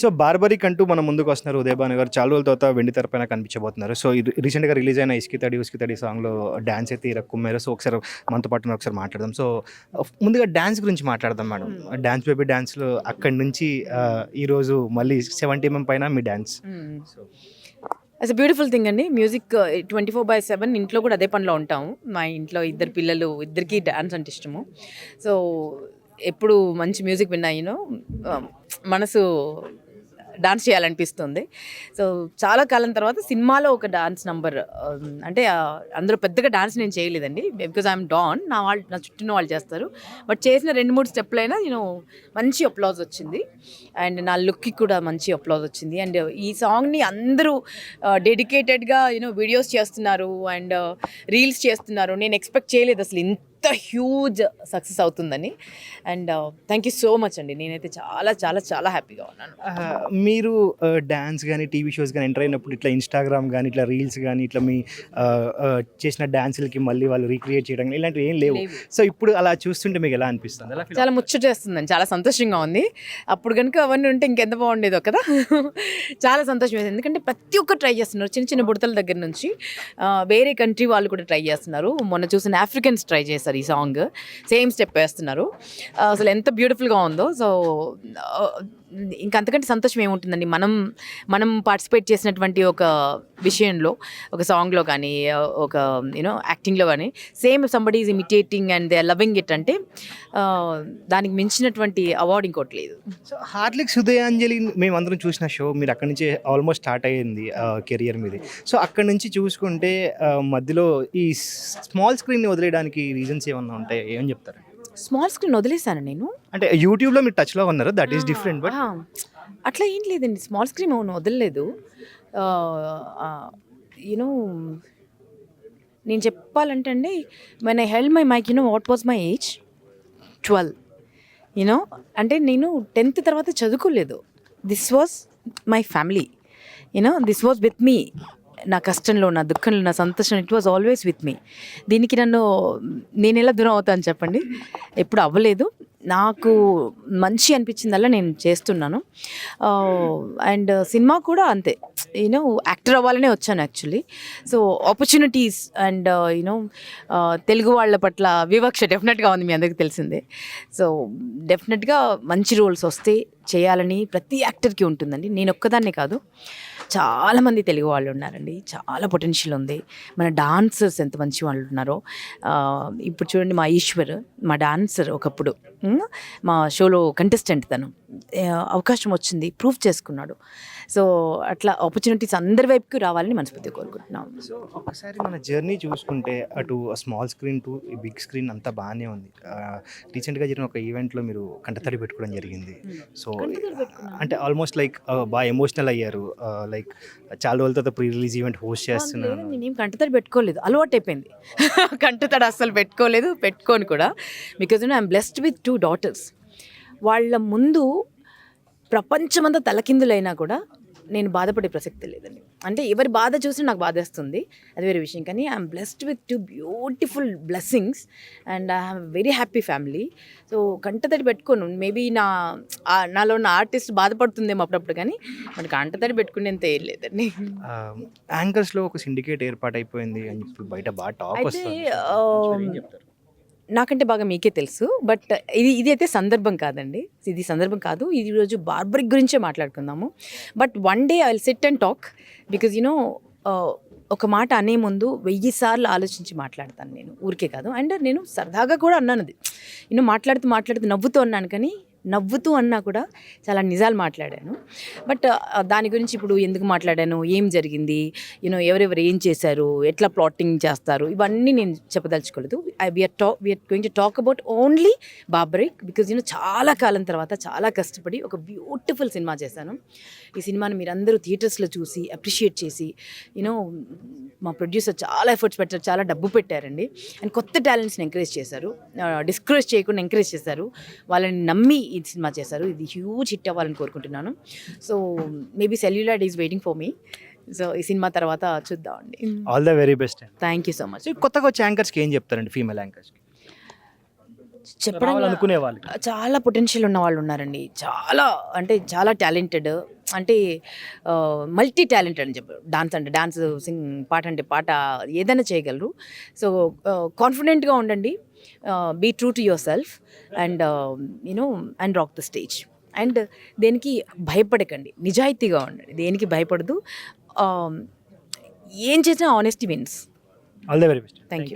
So barbaric అంటూ మన ముందుకు వస్తున్నారు ఉదయభాను గారు. చాలా రోజుల తర్వాత వెండి తెర పైన కనిపించబోతున్నారు. సో ఇది రీసెంట్గా రిలీజ్ అయిన ఇస్కి తడి ఉస్కి తడి సాంగ్లో డ్యాన్స్ అయితే ఇరక్కుమ్మారు సో ఒకసారి మనతో పాటు ఒకసారి మాట్లాడదాం. సో ముందుగా డ్యాన్స్ గురించి మాట్లాడదాం మేడం. డ్యాన్స్ బేబీ డ్యాన్స్లో అక్కడి నుంచి ఈరోజు మళ్ళీ సెవెంటీ ఎంఎం పైన మీ dance so it's beautiful thing అండి. Music twenty four by seven ఇంట్లో కూడా అదే పనిలో ఉంటాము. మా ఇంట్లో ఇద్దరు పిల్లలు ఇద్దరికి డాన్స్ అంటే ఇష్టము. సో ఎప్పుడు మంచి మ్యూజిక్ విన్నాయినో మనసు డాన్స్ చేయాలనిపిస్తుంది. సో చాలా కాలం తర్వాత సినిమాలో ఒక డాన్స్ నంబర్ అంటే అందరూ పెద్దగా డాన్స్ నేను చేయలేదండి. బికాజ్ ఐఎమ్ డాన్ నా వాళ్ళు నా చుట్టూ వాళ్ళు చేస్తారు. బట్ చేసిన రెండు మూడు స్టెప్లైనా నేను మంచి అప్లాజ్ వచ్చింది. అండ్ నా లుక్కి కూడా మంచి అప్లాజ్ వచ్చింది. అండ్ ఈ సాంగ్ని అందరూ డెడికేటెడ్గా యూనో వీడియోస్ చేస్తున్నారు. అండ్ రీల్స్ చేస్తున్నారు. నేను ఎక్స్పెక్ట్ చేయలేదు అసలు ఇంత హ్యూజ్ సక్సెస్ అవుతుందని. And thank you so much అండి. నేనైతే చాలా చాలా చాలా హ్యాపీగా ఉన్నాను. మీరు డ్యాన్స్ కానీ టీవీ షోస్ కానీ ఎంటర్ అయినప్పుడు ఇట్లా ఇన్స్టాగ్రామ్ కానీ ఇట్లా రీల్స్ కానీ ఇట్లా మీ చేసిన డ్యాన్సులకి మళ్ళీ వాళ్ళు రీక్రియేట్ చేయడం కానీ ఇలాంటివి ఏం లేవు. సో ఇప్పుడు అలా చూస్తుంటే మీకు ఎలా అనిపిస్తుంది? చాలా ముచ్చటేస్తుందండి చాలా సంతోషంగా ఉంది. అప్పుడు కనుక అవన్నీ ఉంటే ఇంకెంత బాగుండేదో కదా? చాలా సంతోషం వేసింది. ఎందుకంటే ప్రతి ఒక్కరు ట్రై చేస్తున్నారు. చిన్న చిన్న బుడతల దగ్గర నుంచి వేరే కంట్రీ వాళ్ళు కూడా ట్రై చేస్తున్నారు. మొన్న చూసిన ఆఫ్రికన్స్ ట్రై చేస్తారు ఈ సాంగ్. సేమ్ స్టెప్ వేస్తున్నారు. Uh, అసలు ఎంత బ్యూటిఫుల్గా ఉందో. సో uh, ఇంకంతకంటే సంతోషం ఏముంటుందండి? మనం మనం పార్టిసిపేట్ చేసినటువంటి ఒక విషయంలో ఒక సాంగ్లో కానీ ఒక యూనో యాక్టింగ్లో కానీ same somebody is imitating and they loving it అంటే దానికి మించినటువంటి అవార్డు ఇంకోటి లేదు. సో హార్లిక్స్ హృదయాంజలి మేమందరం చూసిన షో మీరు అక్కడి నుంచి ఆల్మోస్ట్ స్టార్ట్ అయ్యింది కెరియర్ మీది. సో అక్కడి నుంచి చూసుకుంటే మధ్యలో ఈ స్మాల్ స్క్రీన్ని వదిలేయడానికి రీజన్స్ ఏమన్నా ఉంటాయి? ఏమని చెప్తారు? స్మాల్ స్క్రీన్ వదిలేశాను నేను. అంటే యూట్యూబ్లో మీరు టచ్లో ఉన్నారు? దట్ ఈస్ డిఫరెంట్ బట్ అట్లా ఏం లేదండి. స్మాల్ స్క్రీన్ అవును వదలలేదు. యూనో నేను చెప్పాలంటే అండి when I held my mike you know what was my age twelve you know అంటే నేను టెన్త్ తర్వాత చదువుకోలేదు. This was my family you know this was with me నా కష్టంలో నా దుఃఖంలో నా సంతోషం it was always with me దీనికి నన్ను నేను ఎలా దూరం అవుతాను చెప్పండి? ఎప్పుడు అవ్వలేదు. నాకు మంచి అనిపించిందల్లా నేను చేస్తున్నాను. అండ్ సినిమా కూడా అంతే. యూనో యాక్టర్ అవ్వాలనే వచ్చాను actually so opportunities and you know Telugu వాళ్ళ పట్ల వివక్ష డెఫినెట్గా ఉంది మీ అందరికీ తెలిసిందే. సో డెఫినెట్గా మంచి రోల్స్ వస్తే చేయాలని ప్రతి యాక్టర్కి ఉంటుందండి. నేను ఒక్కదాన్నే కాదు. చాలామంది తెలుగు వాళ్ళు ఉన్నారండి. చాలా పొటెన్షియల్ ఉంది. మన డాన్సర్స్ ఎంత మంచి వాళ్ళు ఉన్నారో. ఇప్పుడు చూడండి మా ఈశ్వర్ మా డాన్సర్ ఒకప్పుడు మా షోలో కంటెస్టెంట్ తను. అవకాశం వచ్చింది ప్రూఫ్ చేసుకున్నాడు. సో అట్లా ఆపర్చునిటీస్ అందరి వైపుకి రావాలని మనస్ఫూర్తి కోరుకుంటున్నాం. సో ఒకసారి మన జర్నీ చూసుకుంటే అటు small screen to big screen అంతా బాగానే ఉంది. రీసెంట్గా జరిగిన ఒక ఈవెంట్లో మీరు కంటతడి పెట్టుకోవడం జరిగింది. సో అంటే ఆల్మోస్ట్ లైక్ బాగా ఎమోషనల్ అయ్యారు. లైక్ చాలా రోజుల తర్వాత ప్రీ రిలీజ్ ఈవెంట్ హోస్ట్ చేస్తున్నాను. నేనేం కంటతడి పెట్టుకోలేదు. అలవాటు అయిపోయింది కంటతడి అస్సలు పెట్టుకోలేదు పెట్టుకోను కూడా. Because I'm blessed with two daughters వాళ్ళ ముందు ప్రపంచమంతా తలకిందులైనా కూడా నేను బాధపడే ప్రసక్తి లేదండి. అంటే ఎవరి బాధ చూసి నాకు బాధేస్తుంది. అది వేరే విషయం. కానీ I'm blessed with two beautiful blessings and I have very happy family. So కంటతడి పెట్టుకోను. మేబీ నా నాలో ఉన్న ఆర్టిస్ట్ బాధపడుతుందేమో అప్పుడప్పుడు కానీ మరి కంటతడి పెట్టుకునేంత ఏం లేదండి. యాంకర్స్లో ఒక సిండికేట్ ఏర్పాటు అయిపోయింది అని చెప్పి బయట బాగా వస్తుంది. నాకంటే బాగా మీకే తెలుసు. బట్ ఇది ఇది అయితే సందర్భం కాదండి. ఇది సందర్భం కాదు. ఇది రోజు బార్బరిక్ గురించే మాట్లాడుకుందాము. But one day I will sit and talk. Because you know ఒక మాట అనే ముందు వెయ్యి సార్లు ఆలోచించి మాట్లాడతాను నేను. ఊరికే కాదు. అండ్ నేను సరదాగా కూడా అన్నాను అది. యూనో మాట్లాడుతూ మాట్లాడుతూ నవ్వుతూ అన్నాను కానీ నవ్వుతూ అన్నా కూడా చాలా నిజాలు మాట్లాడాను. బట్ దాని గురించి ఇప్పుడు ఎందుకు మాట్లాడాను? ఏం జరిగింది? యూనో ఎవరెవరు ఏం చేశారు? ఎట్లా ప్లాటింగ్ చేస్తారు? ఇవన్నీ నేను చెప్పదలుచుకోలేదు. I we are talk we are going to talk about only Barbarik because నేను చాలా కాలం తర్వాత చాలా కష్టపడి ఒక బ్యూటిఫుల్ సినిమా చేశాను. ఈ సినిమాని మీరందరూ థియేటర్స్లో చూసి అప్రిషియేట్ చేసి యూనో మా ప్రొడ్యూసర్ చాలా ఎఫర్ట్స్ పెట్టారు చాలా డబ్బు పెట్టారండి. అండ్ కొత్త టాలెంట్స్ని ఎంకరేజ్ చేశారు. డిస్కరేజ్ చేయకుండా ఎంకరేజ్ చేశారు. వాళ్ళని నమ్మి ఈ సినిమా చేశారు. ఇది హ్యూజ్ హిట్ అవ్వాలని కోరుకుంటున్నాను. So maybe cellular is waiting for me so ఈ సినిమా తర్వాత చూద్దామండి. All the very best thank you so much కొత్తగా వచ్చే యాంకర్స్కి ఏం చెప్తారండి? ఫీమేల్ యాంకర్స్కి చెప్పడం అనుకునే వాళ్ళు. చాలా పొటెన్షియల్ ఉన్న వాళ్ళు ఉన్నారండి. చాలా అంటే చాలా టాలెంటెడ్ అంటే మల్టీ టాలెంటెడ్ అని చెప్పారు డాన్స్ అంటే డాన్స్ సింగ్ పాట అంటే పాట ఏదైనా చేయగలరు. సో కాన్ఫిడెంట్గా ఉండండి. Be true to yourself and you know and rock the stage and దేనికి భయపడకండి. నిజాయితీగా ఉండండి. దేనికి భయపడదు. ఏం చేసినా honesty wins all the very best thank you